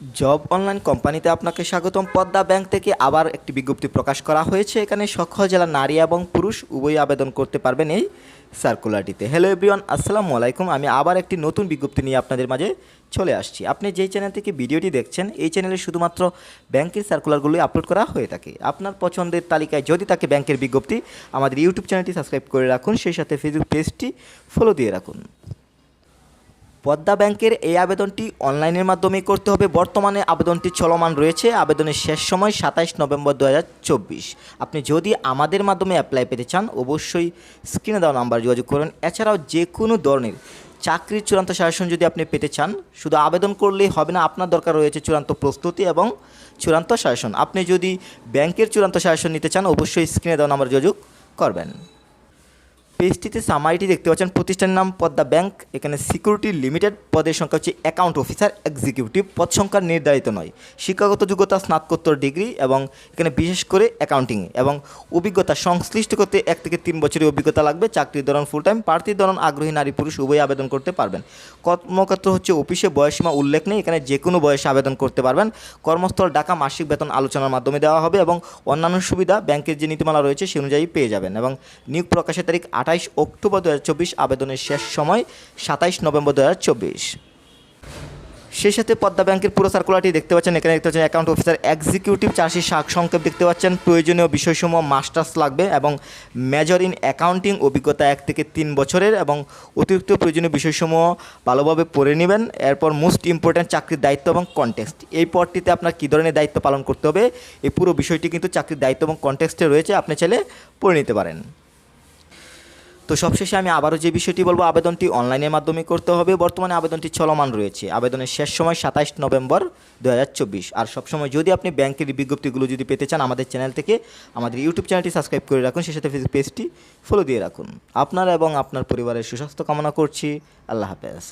Job online কোম্পানিতে আপনাকে স্বাগতম। পদ্মা ব্যাংক থেকে আবার একটি বিজ্ঞপ্তি প্রকাশ করা হয়েছে। এখানে সকল জেলা নারী এবং পুরুষ উভয়ই আবেদন করতে পারবেন এই সার্কুলারটিতে হ্যালো এভরিওয়ান আসসালামু আলাইকুম। আমি আবার একটি নতুন বিজ্ঞপ্তি নিয়ে আপনাদের মাঝে চলে আসছি। আপনি যেই চ্যানেল থেকে ভিডিওটি দেখছেন, এই চ্যানেলে শুধুমাত্র ব্যাংকের সার্কুলারগুলোই আপলোড করা হয়ে থাকে। আপনার পছন্দের তালিকায় যদি তাকে ব্যাংকের বিজ্ঞপ্তি আমাদের ইউটিউব চ্যানেলটি সাবস্ক্রাইব করে রাখুন, সেই সাথে ফেসবুক পেজটি ফলো দিয়ে রাখুন। পদ্মা ব্যাংকের এই আবেদনটি অনলাইনের মাধ্যমে করতে হবে। বর্তমানে আবেদনটি চলমান রয়েছে। আবেদনের শেষ সময় সাতাইশ নভেম্বর দু হাজার চব্বিশ। আপনি যদি আমাদের মাধ্যমে অ্যাপ্লাই পেতে চান, অবশ্যই স্ক্রিনে দেওয়া নাম্বার যোগাযোগ করুন। এছাড়াও যে কোনো ধরনের চাকরির চূড়ান্ত শাসন যদি আপনি পেতে চান, শুধু আবেদন করলেই হবে না, আপনার দরকার রয়েছে চূড়ান্ত প্রস্তুতি এবং চূড়ান্ত শাসন আপনি যদি ব্যাংকের চূড়ান্ত শাসন নিতে চান, অবশ্যই স্ক্রিনে দেওয়া নাম্বার যোগাযোগ করবেন। পেজটিতে সামারিটি দেখতে পাচ্ছেন। প্রতিষ্ঠানের নাম পদ্মা ব্যাংক। এখানে সিকিউরিটি লিমিটেড পদের সংখ্যা হচ্ছে অ্যাকাউন্ট অফিসার এক্সিকিউটিভ পদ সংখ্যা নির্ধারিত নয়। শিক্ষাগত যোগ্যতা, স্নাতকোত্তর ডিগ্রি এবং এখানে বিশেষ করে অ্যাকাউন্টিং এবং অভিজ্ঞতা সংশ্লিষ্ট করতে এক থেকে তিন বছরের অভিজ্ঞতা লাগবে। চাকরির ধরন ফুল টাইম প্রার্থীর ধরন আগ্রহী নারী পুরুষ, উভয় আবেদন করতে পারবেন। কর্মক্ষেত্র হচ্ছে অফিসে বয়সীমা উল্লেখ নেই। এখানে যে কোনো বয়সে আবেদন করতে পারবেন। কর্মস্থল ডাকা মাসিক বেতন আলোচনার মাধ্যমে দেওয়া হবে এবং অন্যান্য সুবিধা ব্যাংকের যে নীতিমালা রয়েছে, সে অনুযায়ী পেয়ে যাবেন এবং নিয়োগ প্রকাশের তারিখ আঠাইশ অক্টোবর দু হাজার চব্বিশ আবেদনের শেষ সময়, সাতাইশ নভেম্বর দু সেই সাথে পদ্মা ব্যাংকের পুরো সার্কুলারটি দেখতে পাচ্ছেন, এখানে দেখতে পাচ্ছেন অ্যাকাউন্ট অফিসার এক্সিকিউটিভ চার্জশিট সাক সংক্ষেপ দেখতে পাচ্ছেন, প্রয়োজনীয় বিষয়সমূহ মাস্টার্স লাগবে এবং মেজর ইন অ্যাকাউন্টিং অভিজ্ঞতা এক থেকে তিন বছরের এবং অতিরিক্ত প্রয়োজনীয় বিষয়সমূহ ভালোভাবে পড়ে নেবেন। এরপর মোস্ট ইম্পর্ট্যান্ট চাকরির দায়িত্ব এবং কনটেক্সট এই পদটিতে আপনার কী ধরনের দায়িত্ব পালন করতে হবে? এই পুরো বিষয়টি কিন্তু চাকরির দায়িত্ব এবং কনটেক্সটে রয়েছে, আপনি চাইলে পড়ে নিতে পারেন। তো সবশেষে আমি আবারও যে বিষয়টি বলব, আবেদনটি অনলাইনের মাধ্যমে করতে হবে। বর্তমানে আবেদনটি চলমান রয়েছে। আবেদনের শেষ সময় সাতাইশ নভেম্বর দু হাজার চব্বিশ। আর সবসময় যদি আপনি ব্যাংকের বিজ্ঞপ্তিগুলো যদি পেতে চান, আমাদের চ্যানেল থেকে আমাদের ইউটিউব চ্যানেলটি সাবস্ক্রাইব করে রাখুন। সে সাথে ফেসবুক পেজটি ফলো দিয়ে রাখুন। আপনার এবং আপনার পরিবারের সুস্বাস্থ্য কামনা করছি। আল্লাহ হাফেজ।